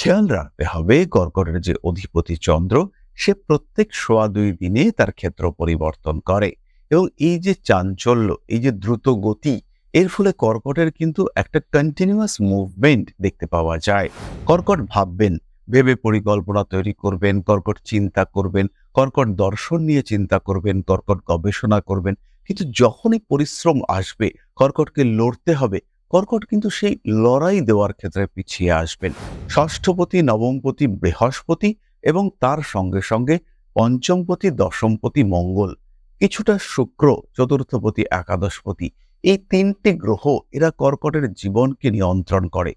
খেয়াল রাখতে হবে, কর্কটের যে অধিপতি চন্দ্র, সে প্রত্যেক সোয়া দুই দিনে তার ক্ষেত্র পরিবর্তন করে। এবং এই যে চাঞ্চল্য, এই যে দ্রুত গতি, এর ফলে কর্কটের কিন্তু একটা কন্টিনিউয়াস মুভমেন্ট দেখতে পাওয়া যায়। কর্কট ভাববেন, ভেবে পরিকল্পনা তৈরি করবেন, কর্কট চিন্তা করবেন, কর্কট দর্শন নিয়ে চিন্তা করবেন, কর্কট গবেষণা করবেন। কিন্তু যখনই পরিশ্রম আসবে, কর্কটকে লড়তে হবে কর্কট কিন্তু সেই লড়াই দেওয়ার ক্ষেত্রে পিছিয়ে আসবেন। ষষ্ঠপতি, নবমপতি, বৃহস্পতি এবং তার সঙ্গে সঙ্গে পঞ্চমপতি, দশমপতি, মঙ্গল, কিছুটা শুক্র, চতুর্থপতি, একাদশপতি। এই তিনটি গ্রহ এরা কর্কটের জীবনকে নিয়ন্ত্রণ করে।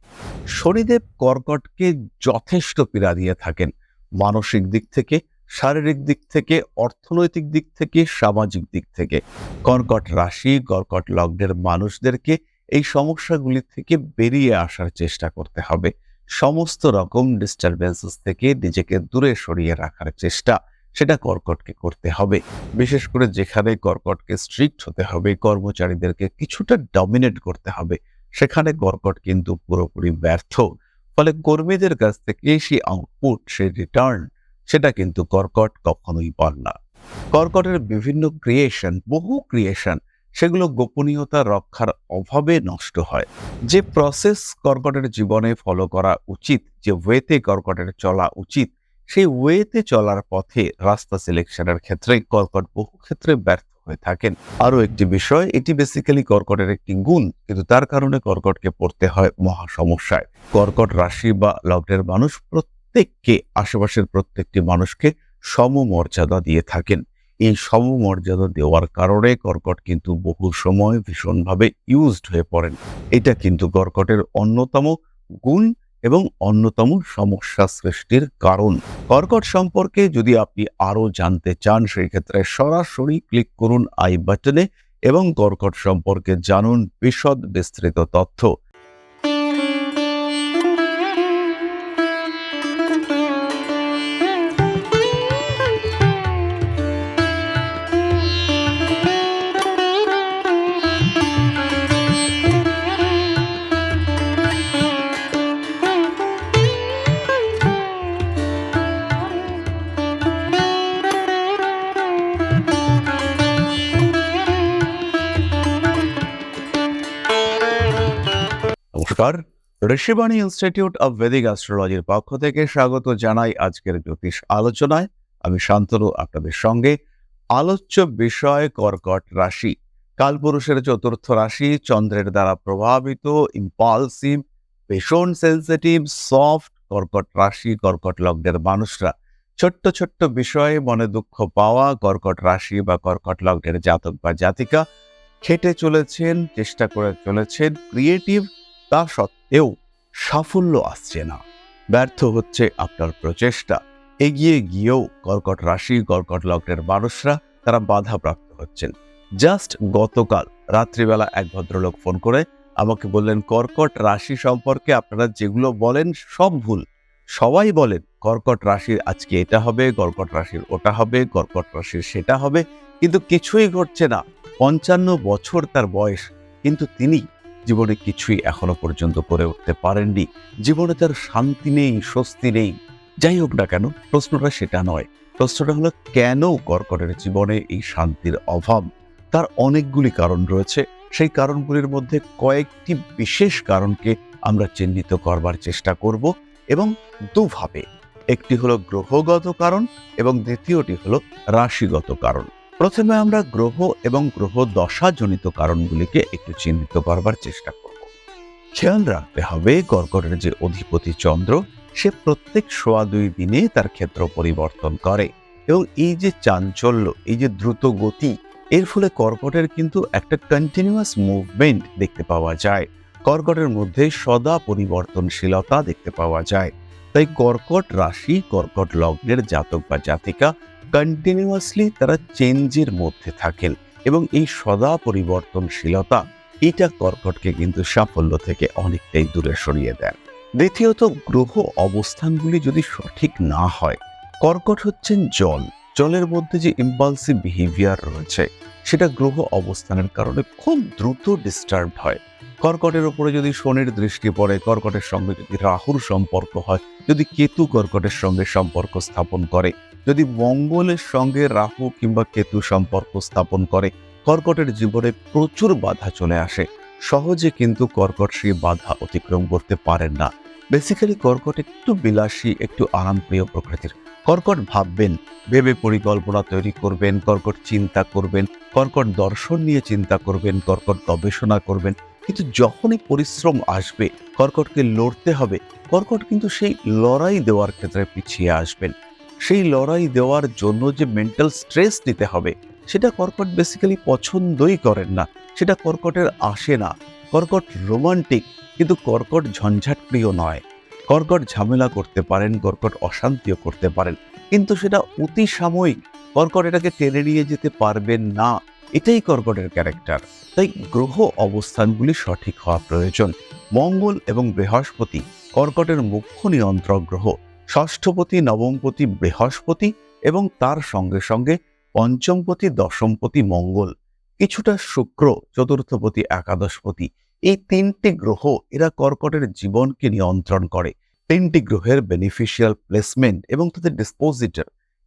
শনিদেব কর্কটকে যথেষ্ট পীড়া দিয়ে থাকেন। মানসিক দিক থেকে, শারীরিক দিক থেকে, অর্থনৈতিক দিক থেকে, সামাজিক দিক থেকে। কর্কট রাশি, কর্কট লগ্নের মানুষদেরকে এই সমস্যাগুলি থেকে বেরিয়ে আসার চেষ্টা করতে হবে। সমস্ত রকম ডিস্টারবেন্সেস থেকে নিজেকে দূরে সরিয়ে রাখার চেষ্টা, সেটা কর্কটকে করতে হবে। বিশেষ করে যেখানে কর্কটকে স্ট্রিক্ট হতে হবে, কর্মচারীদেরকে কিছুটা ডমিনেট করতে হবে, সেখানে কর্কট কিন্তু পুরোপুরি ব্যর্থ। ফলে কর্মীদের কাছ থেকে সেই আউটপুট সেই রিটার্ন সেটা কিন্তু কর্কট কখনোই পান না। কর্কটের বিভিন্ন ক্রিয়েশন বহু ক্রিয়েশন সেগুলো গোপনীয়তা রক্ষার অভাবে নষ্ট হয়। যে প্রসেস কর্কটের জীবনে ফলো করা উচিত, যে ওয়েতে কর্কটের চলা উচিত, সেই ওয়েতে চলার পথে রাস্তা সিলেকশনের ক্ষেত্রে কর্কট বহু ক্ষেত্রে ব্যর্থ হয়ে থাকেন। আরও একটি বিষয়, এটি বেসিক্যালি কর্কটের একটি গুণ, কিন্তু তার কারণে কর্কটকে পড়তে হয় মহা সমস্যায়। কর্কট রাশি বা লগ্নের মানুষ প্রত্যেককে, আশেপাশের প্রত্যেকটি মানুষকে সমমর্যাদা দিয়ে থাকেন। এই সমমর্যাদা দেওয়ার কারণে কর্কট কিন্তু বহু সময় ভীষণভাবে ইউজড হয়ে পড়েন। এটা কিন্তু কর্কটের অন্যতম গুণ এবং অন্যতম সমস্যা সৃষ্টির কারণ। কর্কট সম্পর্কে যদি আপনি আরও জানতে চান, সেই ক্ষেত্রে সরাসরি ক্লিক করুন আই বাটনে এবং কর্কট সম্পর্কে জানুন বিশদ বিস্তৃত তথ্য। নমস্কার। ঋষিবাণী ইনস্টিটিউট অব বেদিক অ্যাস্ট্রোলজির পক্ষ থেকে স্বাগত জানাই আজকের জ্যোতিষ আলোচনায়। আমি শান্তনু, আপনাদের সঙ্গে। আলোচ্য বিষয় কর্কট রাশি। কালপুরুষের চতুর্থ রাশি চন্দ্রের দ্বারা প্রভাবিত ইম্পালসিভ ভীষণ সেন্সিটিভ সফট কর্কট রাশি, কর্কট লগ্নের মানুষরা। ছোট্ট ছোট্ট বিষয়ে মনে দুঃখ পাওয়া কর্কট রাশি বা কর্কট লগ্নের জাতক বা জাতিকা। খেটে চলেছেন, চেষ্টা করে চলেছেন ক্রিয়েটিভ তা সত্ত্বেও সাফল্য আসছে না। ব্যর্থ হচ্ছে আপনার প্রচেষ্টা। এগিয়ে গিয়েও কর্কট রাশি, কর্কট লগ্নের মানুষরা তারা বাধাপ্রাপ্ত হচ্ছেন। জাস্ট গতকাল রাত্রিবেলা এক ভদ্রলোক ফোন করে আমাকে বললেন, কর্কট রাশি সম্পর্কে আপনারা যেগুলো বলেন সব ভুল। সবাই বলেন, কর্কট রাশির আজকে এটা হবে, কর্কট রাশির ওটা হবে, কর্কট রাশির সেটা হবে। কিন্তু কিছুই ঘটছে না। পঞ্চান্ন বছর তার বয়স, কিন্তু তিনি জীবনে কিছুই এখনও পর্যন্ত করে উঠতে পারেননি। জীবনে তার শান্তি নেই, স্বস্তি নেই। যাই হোক না কেন, প্রশ্নটা সেটা নয়। প্রশ্নটা হলো, কেন কর্কটের জীবনে এই শান্তির অভাব? তার অনেকগুলি কারণ রয়েছে। সেই কারণগুলির মধ্যে কয়েকটি বিশেষ কারণকে আমরা চিহ্নিত করবার চেষ্টা করব এবং দুভাবে। একটি হলো গ্রহগত কারণ এবং দ্বিতীয়টি হলো রাশিগত কারণ। প্রথমে আমরা গ্রহ এবং গ্রহ দশাজনিত কারণগুলিকে একটু চিহ্নিত করবার চেষ্টা করব। খেয়াল রাখতে হবে কর্কটের যে অধিপতি চন্দ্র, সে প্রত্যেক সোয়া দুই দিনে তার ক্ষেত্র পরিবর্তন করে এবং এই যে চাঞ্চল্য, এই যে দ্রুত গতি, এর ফলে কর্কটের কিন্তু একটা কন্টিনিউয়াস মুভমেন্ট দেখতে পাওয়া যায়। কর্কটের মধ্যে সদা পরিবর্তনশীলতা দেখতে পাওয়া যায়। তাই কর্কট রাশি, কর্কট লগ্নের জাতক বা জাতিকা কন্টিনিউয়াসলি তারা চেঞ্জের মধ্যে থাকেন এবং এই সদা পরিবর্তনশীলতা এটা কর্কটকে কিন্তু সাফল্য থেকে অনেকটাই দূরে সরিয়ে দেন দ্বিতীয়ত, গ্রহ অবস্থানগুলি যদি সঠিক না হয়, কর্কট হচ্ছেন জল। জলের মধ্যে যে ইম্পালসিভ বিহেভিয়ার রয়েছে, সেটা গ্রহ অবস্থানের কারণে খুব দ্রুত ডিস্টার্বড হয়। কর্কটের উপরে যদি শনির দৃষ্টি পড়ে, কর্কটের সঙ্গে যদি রাহুর সম্পর্ক হয়, যদি কেতু কর্কটের সঙ্গে সম্পর্ক স্থাপন করে যদি মঙ্গলের সঙ্গে রাহু কিংবা কেতু সম্পর্ক স্থাপন করে, কর্কটের জীবনে প্রচুর বাধা চলে আসে। সহজে কিন্তু কর্কট সেই বাধা অতিক্রম করতে পারেন না। বেসিক্যালি কর্কট একটু বিলাসী, একটু আরামপ্রিয় প্রকৃতির। কর্কট ভাববেন, ভেবে পরিকল্পনা তৈরি করবেন, কর্কট চিন্তা করবেন, কর্কট দর্শন নিয়ে চিন্তা করবেন, কর্কট গবেষণা করবেন। কিন্তু যখনই পরিশ্রম আসবে, কর্কটকে লড়তে হবে, কর্কট কিন্তু সেই লড়াই দেওয়ার ক্ষেত্রে পিছিয়ে আসবেন। সেই লড়াই দেওয়ার জন্য যে মেন্টাল স্ট্রেস নিতে হবে, সেটা কর্কট বেসিক্যালি পছন্দই করেন না। সেটা কর্কটের আসে না। কর্কট রোমান্টিক কিন্তু কর্কট ঝঞ্ঝাট প্রিয় নয়। কর্কট ঝামেলা করতে পারেন, কর্কট অশান্তিও করতে পারেন, কিন্তু সেটা অতি সাময়িক। কর্কট এটাকে টেনে নিয়ে যেতে পারবেন না। এটাই কর্কটের ক্যারেক্টার তাই গ্রহ অবস্থানগুলি সঠিক হওয়া প্রয়োজন। মঙ্গল এবং বৃহস্পতি কর্কটের মুখ্য নিয়ন্ত্রক গ্রহ। ষষ্ঠপতি, নবমপতি, বৃহস্পতি এবং তার সঙ্গে সঙ্গে পঞ্চমপতি, দশমপতি, মঙ্গল। কিছুটা শুক্র, চতুর্থপতি, একাদশপতি। এই তিনটি গ্রহ এরা কর্কটের জীবনকে নিয়ন্ত্রণ করে। তিনটি গ্রহের বেনিফিশিয়াল প্লেসমেন্ট এবং তাদের ডিসপোজিটর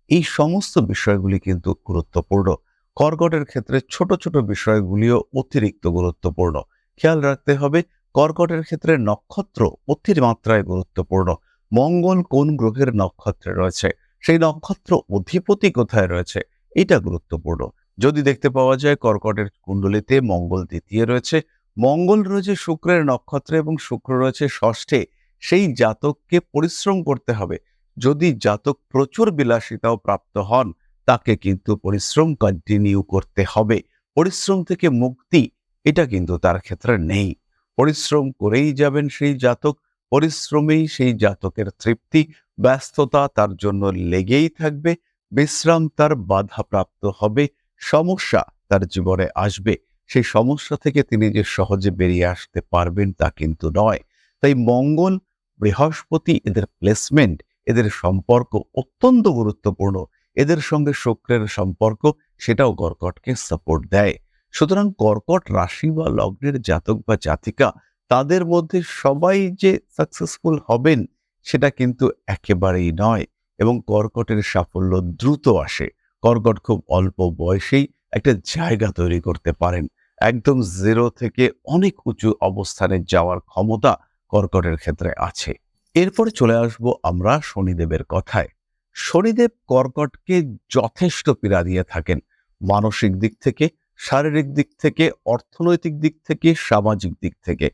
এই সমস্ত বিষয়গুলি কিন্তু গুরুত্বপূর্ণ। কর্কটের ক্ষেত্রে ছোট ছোট বিষয়গুলিও অতিরিক্ত গুরুত্বপূর্ণ। খেয়াল রাখতে হবে, কর্কটের ক্ষেত্রে নক্ষত্র অতিমাত্রায় গুরুত্বপূর্ণ। মঙ্গল কোন গ্রহের নক্ষত্রে রয়েছে? সেই নক্ষত্র অধিপতি কোথায় রয়েছে? এটা গুরুত্বপূর্ণ। যদি দেখতে পাওয়া যায়, কর্কটের কুণ্ডলিতে মঙ্গল দ্বিতীয় রয়েছে। মঙ্গল রয়েছে শুক্রের নক্ষত্রে এবং শুক্র রয়েছে ষষ্ঠে। সেই জাতককে পরিশ্রম করতে হবে। যদি জাতক প্রচুর বিলাসিতাও প্রাপ্ত হন, তাকে কিন্তু পরিশ্রম কন্টিনিউ করতে হবে। পরিশ্রম থেকে মুক্তি, এটা কিন্তু তার ক্ষেত্রে নেই। পরিশ্রম করেই যাবেন সেই জাতক। পরিশ্রমেই সেই জাতকের তৃপ্তি, ব্যস্ততা তার জন্য লেগেই থাকবে, বিশ্রাম তার বাধাপ্রাপ্ত হবে, সমস্যা তার জীবনে আসবে। সেই সমস্যা থেকে তিনি যে সহজে বেরিয়ে আসতে পারবেন তা কিন্তু নয়। তাই মঙ্গল, বৃহস্পতি এদের প্লেসমেন্ট এদের সম্পর্ক অত্যন্ত গুরুত্বপূর্ণ। এদের সঙ্গে শুক্রের সম্পর্ক সেটাও কর্কটকে সাপোর্ট দেয়। সুতরাং কর্কট রাশি বা লগ্নের জাতক বা জাতিকা তাদের মধ্যে সবাই যে সাকসেসফুল হবেন, সেটা কিন্তু একেবারেই নয় এবং কর্কটের সাফল্য দ্রুত আসে। কর্কট খুব অল্প বয়সেই একটা জায়গা তৈরি করতে পারেন। একদম জিরো থেকে অনেক উঁচু অবস্থানে যাওয়ার ক্ষমতা কর্কটের ক্ষেত্রে আছে। এরপরে চলে আসব আমরা শনিদেবের কথায়। শনিদেব কর্কটকে যথেষ্ট পীড়া দিয়ে থাকেন। মানসিক দিক থেকে, শারীরিক দিক থেকে, অর্থনৈতিক দিক থেকে, সামাজিক দিক থেকে।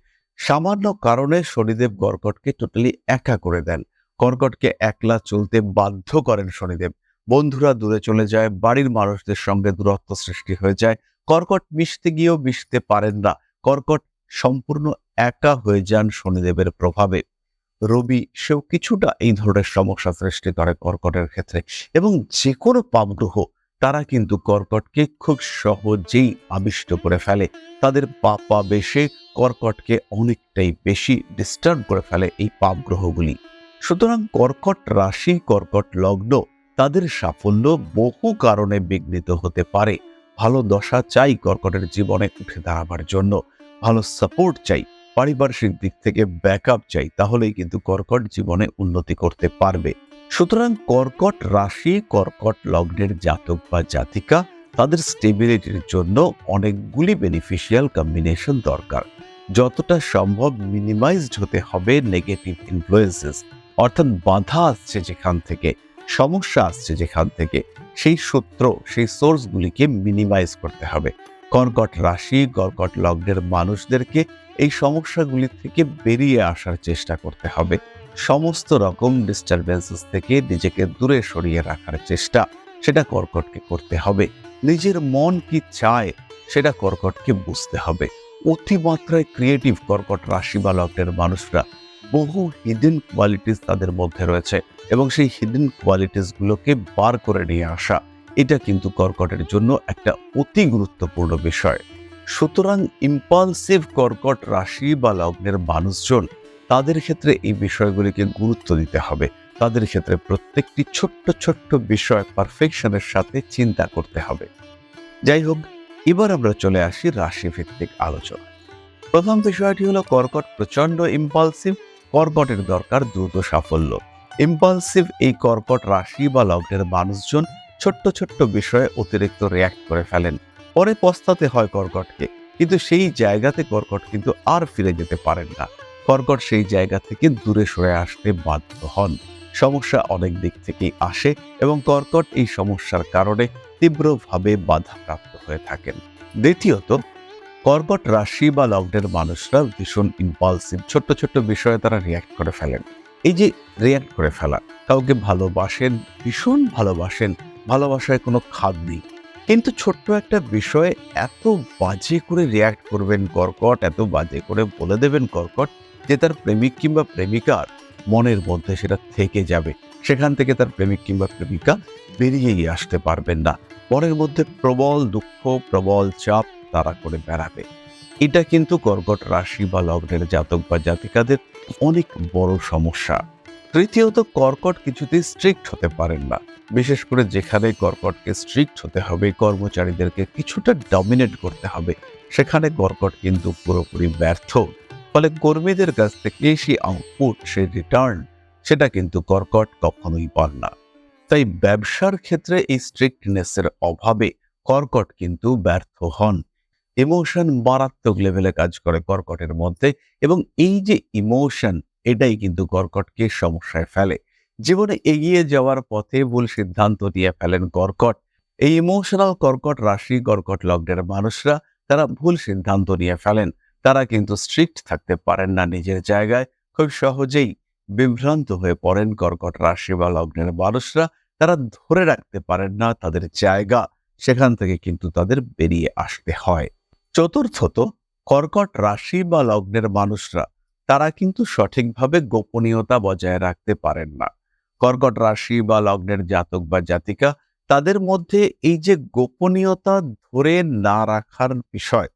সামান্য কারণে শনিদেব কর্কটকে টোটালি একা করে দেন। কর্কটকে একলা চলতে বাধ্য করেন শনিদেব। বন্ধুরা দূরে চলে যায়, বাড়ির মানুষদের সঙ্গে দূরত্ব সৃষ্টি হয়ে যায়। কর্কট মিশতে গিয়েও মিশতে পারেন না। কর্কট সম্পূর্ণ একা হয়ে যান শনিদেবের প্রভাবে। রবি সেও কিছুটা এই ধরনের সমস্যা সৃষ্টি করে কর্কটের ক্ষেত্রে এবং যে কোনো পাপগ্রহ তারা কিন্তু কর্কটকে খুব সহজেই আবিষ্ট করে ফেলে। তাদের পাপা বেশে কর্কটকে অনেকটাই বেশি ডিস্টার্ব করে ফেলে এই পাপ গ্রহগুলি। সুতরাং কর্কট রাশি, কর্কট লগ্ন তাদের সাফল্য বহু কারণে বিঘ্নিত হতে পারে। ভালো দশা চাই কর্কটের জীবনে উঠে দাঁড়াবার জন্য। ভালো সাপোর্ট চাই, পারিপার্শ্বিক দিক থেকে ব্যাকআপ চাই, তাহলেই কিন্তু কর্কট জীবনে উন্নতি করতে পারবে। সুতরাং কর্কট রাশি, কর্কট লগ্নের জাতক বা জাতিকা তাদের স্টেবিলিটির জন্য অনেকগুলি বেনিফিশিয়াল কম্বিনেশন দরকার। যতটা সম্ভব মিনিমাইজড হতে হবে নেগেটিভ ইনফ্লুয়েন্সেস অর্থাৎ বাধা আসছে যেখান থেকে, সমস্যা আসছে যেখান থেকে, সেই সূত্র, সেই সোর্সগুলিকে মিনিমাইজ করতে হবে। কর্কট রাশি, কর্কট লগ্নের মানুষদেরকে এই সমস্যাগুলি থেকে বেরিয়ে আসার চেষ্টা করতে হবে। সমস্ত রকম ডিস্টারবেন্সেস থেকে নিজেকে দূরে সরিয়ে রাখার চেষ্টা, সেটা কর্কটকে করতে হবে। নিজের মন কি চায়, সেটা কর্কটকে বুঝতে হবে। অতিমাত্রায় ক্রিয়েটিভ কর্কট রাশি বা লগ্নের মানুষরা বহু হিডেন কোয়ালিটিস তাদের মধ্যে রয়েছে এবং সেই হিডেন কোয়ালিটিসগুলোকে বার করে নিয়ে আসা, এটা কিন্তু কর্কটের জন্য একটা অতি গুরুত্বপূর্ণ বিষয়। সুতরাং ইম্পালসিভ কর্কট রাশি বা লগ্নের মানুষজন তাদের ক্ষেত্রে এই বিষয়গুলিকে গুরুত্ব দিতে হবে। তাদের ক্ষেত্রে প্রত্যেকটি ছোট্ট ছোট্ট বিষয় পারফেকশনের সাথে চিন্তা করতে হবে। যাই হোক, এবার আমরা চলে আসি রাশি ভিত্তিক আলোচনা প্রথম বিষয়টি হলো কর্কট প্রচণ্ড ইম্পালসিভ কর্কটের দরকার দ্রুত সাফল্য। ইম্পালসিভ এই কর্কট রাশি বা লগ্নের মানুষজন ছোট্ট ছোট্ট বিষয়ে অতিরিক্ত রিয়াক্ট করে ফেলেন। পরে পস্তাতে হয় কর্কটকে, কিন্তু সেই জায়গাতে কর্কট কিন্তু আর ফিরে যেতে পারেন না। কর্কট সেই জায়গা থেকে দূরে সরে আসতে বাধ্য হন। সমস্যা অনেক দিক থেকেই আসে এবং কর্কট এই সমস্যার কারণে তীব্রভাবে বাধাপ্রাপ্ত হয়ে থাকেন। দ্বিতীয়ত, কর্কট রাশি বা লগ্নের মানুষরা ভীষণ ইম্পালসিভ ছোট্ট ছোট্ট বিষয়ে তারা রিয়াক্ট করে ফেলেন। এই যে রিয়াক্ট করে ফেলা, কাউকে ভালোবাসেন, ভীষণ ভালোবাসেন, ভালোবাসায় কোনো খাদ নেই। কিন্তু ছোট্ট একটা বিষয়ে এত বাজে করে রিয়াক্ট করবেন কর্কট, এত বাজে করে বলে দেবেন কর্কট যে তার প্রেমিক কিংবা প্রেমিকার মনের মধ্যে সেটা থেকে যাবে। সেখান থেকে তার প্রেমিক কিংবা প্রেমিকা বেরিয়েই আসতে পারবেন না। মনের মধ্যে প্রবল দুঃখ, প্রবল চাপ তারা করে বেড়াবে। এটা কিন্তু কর্কট রাশি বা লগ্নের জাতক বা জাতিকাদের অনেক বড় সমস্যা। তৃতীয়ত, কর্কট কিছুতেই স্ট্রিক্ট হতে পারেন না। বিশেষ করে যেখানে কর্কটকে স্ট্রিক্ট হতে হবে, কর্মচারীদেরকে কিছুটা ডমিনেট করতে হবে, সেখানে কর্কট কিন্তু পুরোপুরি ব্যর্থ। ফলে কর্মীদের কাছ থেকে সেই আউটপুট সেই রিটার্ন সেটা কিন্তু কর্কট কখনোই পান না। তাই ব্যবসার ক্ষেত্রে এই স্ট্রিক্টনেসের অভাবে কর্কট কিন্তু ব্যর্থ হন। ইমোশন মারাত্মক লেভেলে কাজ করে কর্কটের মধ্যে এবং এই যে ইমোশন এটাই কিন্তু কর্কটকে সমস্যায় ফেলে। জীবনে এগিয়ে যাওয়ার পথে ভুল সিদ্ধান্ত নিয়ে ফেলেন কর্কট। এই ইমোশনাল কর্কট রাশি, কর্কট লগ্নের মানুষরা, তারা ভুল সিদ্ধান্ত নিয়ে ফেলেন। তারা কিন্তু স্ট্রিক্ট থাকতে পারেন না নিজের জায়গায়। খুব সহজেই বিভ্রান্ত হয়ে পড়েন কর্কট রাশি বা লগ্নের মানুষরা। তারা ধরে রাখতে পারেন না তাদের জায়গা, সেখান থেকে কিন্তু তাদের বেরিয়ে আসতে হয়। চতুর্থত, কর্কট রাশি বা লগ্নের মানুষরা, তারা কিন্তু সঠিকভাবে গোপনীয়তা বজায় রাখতে পারেন না। কর্কট রাশি বা লগ্নের জাতক বা জাতিকা, তাদের মধ্যে এই যে গোপনীয়তা ধরে না রাখার বিষয়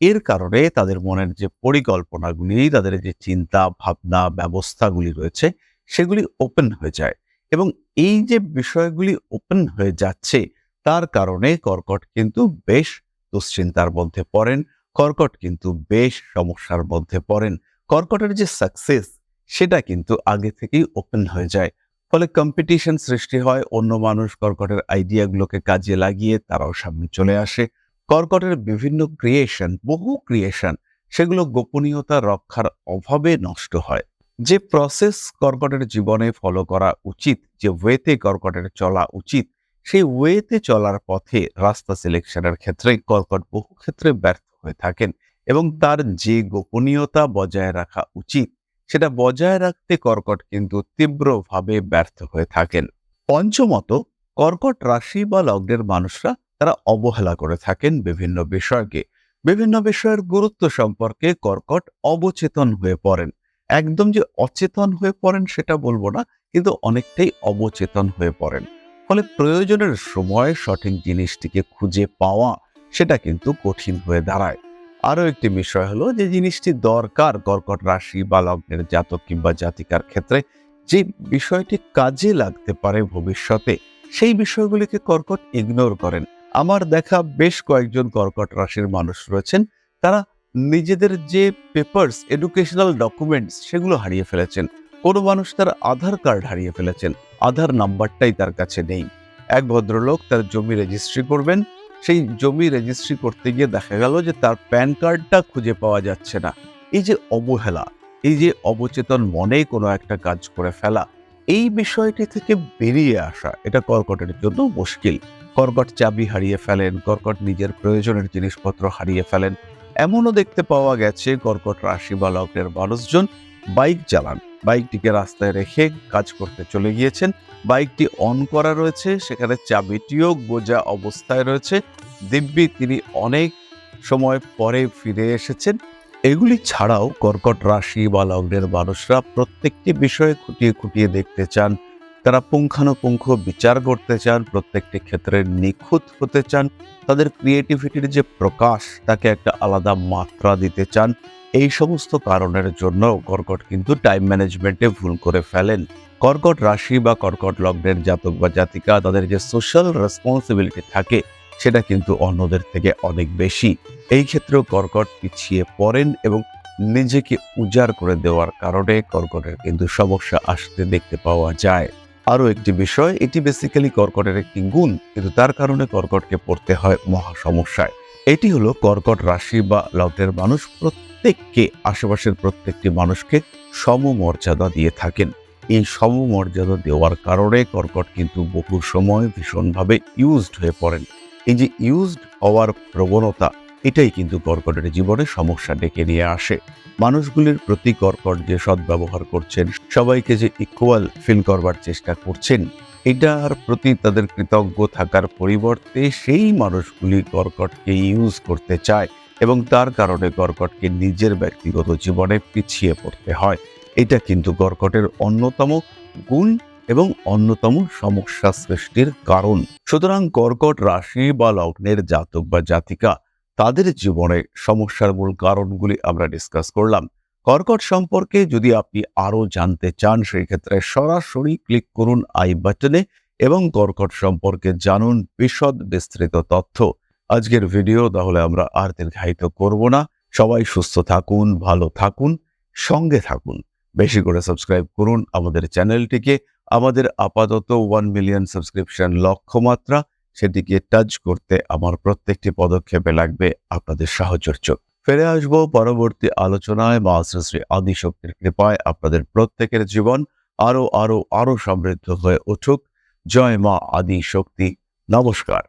এর কারণে তাদের মনের যে পরিকল্পনাগুলি, তাদের যে চিন্তা, ভাবনা, ব্যবস্থাগুলি রয়েছে, সেগুলি ওপেন হয়ে যায়। এবং এই যে বিষয়গুলি ওপেন হয়ে যাচ্ছে, তার কারণে কর্কট কিন্তু বেশ দুশ্চিন্তার মধ্যে পড়েন। কর্কট কিন্তু বেশ সমস্যার মধ্যে পড়েন। কর্কটের যে সাকসেস সেটা কিন্তু আগে থেকেই ওপেন হয়ে যায়। ফলে কম্পিটিশন সৃষ্টি হয়, অন্য মানুষ কর্কটের আইডিয়াগুলোকে কাজে লাগিয়ে তারাও সামনে চলে আসে। কর্কটের বিভিন্ন ক্রিয়েশন বহু ক্রিয়েশন সেগুলো গোপনীয়তা রক্ষার অভাবে নষ্ট হয়। যে প্রসেস কর্কটের জীবনে ফলো করা উচিত, যে ওয়েতে কর্কটের চলা উচিত, সেই ওয়েতে চলার পথে রাস্তা সিলেকশনের ক্ষেত্রে কর্কট বহু ক্ষেত্রে ব্যর্থ হয়ে থাকেন এবং তার যে গোপনীয়তা বজায় রাখা উচিত, সেটা বজায় রাখতে কর্কট কিন্তু তীব্রভাবে ব্যর্থ হয়ে থাকেন। পঞ্চমত, কর্কট রাশি বা লগ্নের মানুষরা তারা অবহেলা করে থাকেন বিভিন্ন বিষয়কে। বিভিন্ন বিষয়ের গুরুত্ব সম্পর্কে কর্কট অবচেতন হয়ে পড়েন। একদম যে অচেতন হয়ে পড়েন সেটা বলব না, কিন্তু অনেকটাই অবচেতন হয়ে পড়েন। ফলে প্রয়োজনের সময় সঠিক জিনিসটিকে খুঁজে পাওয়া সেটা কিন্তু কঠিন হয়ে দাঁড়ায়। আরও একটি বিষয় হলো যে জিনিসটি দরকার কর্কট রাশি বা লগ্নের জাতক কিংবা জাতিকার ক্ষেত্রে, যে বিষয়টি কাজে লাগতে পারে ভবিষ্যতে, সেই বিষয়গুলিকে কর্কট ইগনোর করেন। আমার দেখা বেশ কয়েকজন কর্কট রাশির মানুষ রয়েছেন। তারা নিজেদের যে পেপার্স এডুকেশনাল ডকুমেন্টস সেগুলো হারিয়ে ফেলেছেন। কোনো মানুষ তার আধার কার্ড হারিয়ে ফেলেছেন। আধার নাম্বারটাই তার কাছে নেই। এক ভদ্রলোক তার জমি রেজিস্ট্রি করবেন। সেই জমি রেজিস্ট্রি করতে গিয়ে দেখা গেল যে তার প্যান কার্ডটা খুঁজে পাওয়া যাচ্ছে না। এই যে অবহেলা, এই যে অবচেতন মনে কোনো একটা কাজ করে ফেলা, এই বিষয়টি থেকে বেরিয়ে আসা, এটা কর্কটের জন্য মুশকিল। কর্কট চাবি হারিয়ে ফেলেন, কর্কট নিজের প্রয়োজনের জিনিসপত্র হারিয়ে ফেলেন। এমনও দেখতে পাওয়া গেছে, কর্কট রাশি বা লগ্নের মানুষজন বাইক চালান। বাইকটিকে রাস্তায় রেখে কাজ করতে চলে গিয়েছেন। বাইকটি অন করা রয়েছে, সেখানে চাবিটিও গোজা অবস্থায় রয়েছে। দিব্যি, তিনি অনেক সময় পরে ফিরে এসেছেন। এগুলি ছাড়াও কর্কট রাশি বা লগ্নের মানুষরা প্রত্যেকটি বিষয়ে খুঁটিয়ে খুঁটিয়ে দেখতে চান। তারা পুঙ্খানুপুঙ্খ বিচার করতে চান, প্রত্যেকটি ক্ষেত্রে নিখুঁত হতে চান, তাদের ক্রিয়েটিভিটির যে প্রকাশ, তাকে একটা আলাদা মাত্রা দিতে চান, এই সমস্ত কারণের জন্য কর্কট কিন্তু টাইম ম্যানেজমেন্টে ভুল করে ফেলেন। কর্কট রাশি বা কর্কট লগ্নের জাতক বা জাতিকা, তাদের যে সোশ্যাল রেসপন্সিবিলিটি থাকে, সেটা কিন্তু অন্যদের থেকে অনেক বেশি। এই ক্ষেত্রেও কর্কট পিছিয়ে পড়েন এবং নিজেকে উজাড় করে দেওয়ার কারণে কর্কটের কিন্তু সমস্যা আসতে দেখতে পাওয়া যায়। আরও একটি বিষয়, এটি বেসিক্যালি কর্কটের একটি গুণ, কিন্তু তার কারণে কর্কটকে পড়তে হয় মহা সমস্যায়। এটি হলো কর্কট রাশি বা লগ্নের মানুষ প্রত্যেককে, আশেপাশের প্রত্যেকটি মানুষকে সমমর্যাদা দিয়ে থাকেন। এই সমমর্যাদা দেওয়ার কারণে কর্কট কিন্তু বহু সময় ভীষণভাবে ইউজড হয়ে পড়েন। এই যে ইউজড হওয়ার প্রবণতা এটাই কিন্তু কর্কটের জীবনে সমস্যা ডেকে নিয়ে আসে। মানুষগুলির প্রতি কর্কট যে সদ্ব্যবহার করছেন, সবাইকে যে ইকুয়াল ফিল করবার চেষ্টা করছেন এটার প্রতি তাদের কৃতজ্ঞ থাকার পরিবর্তে সেই মানুষগুলি কর্কটকে ইউজ করতে চায় এবং তার কারণে কর্কটকে নিজের ব্যক্তিগত জীবনে পিছিয়ে পড়তে হয়। এটা কিন্তু কর্কটের অন্যতম গুণ এবং অন্যতম সমস্যা সৃষ্টির কারণ। সুতরাং কর্কট রাশি বা লগ্নের জাতক বা জাতিকা তাদের জীবনে সমস্যার মূল কারণগুলি আমরা ডিসকাস করলাম। কর্কট সম্পর্কে যদি আপনি আরও জানতে চান, সেই ক্ষেত্রে সরাসরি ক্লিক করুন আই বাটনে এবং কর্কট সম্পর্কে জানুন বিশদ বিস্তৃত তথ্য। আজকের ভিডিও তাহলে আমরা আর দীর্ঘায়িত করব না। সবাই সুস্থ থাকুন, ভালো থাকুন, সঙ্গে থাকুন। বেশি করে সাবস্ক্রাইব করুন আমাদের চ্যানেলটিকে আমাদের আপাতত ওয়ান মিলিয়ন সাবস্ক্রিপশন লক্ষ্যমাত্রা। সেটিকে টাচ করতে আমার প্রত্যেকটি পদক্ষেপে লাগবে আপনাদের সাহচর্য ফিরে আসব পরবর্তী আলোচনায়। মা শ্রী আদিশক্তির কৃপায় আপনাদের প্রত্যেকের জীবন আরও আরও আরও সমৃদ্ধ হয়ে উঠুক। জয় মা আদি শক্তি নমস্কার।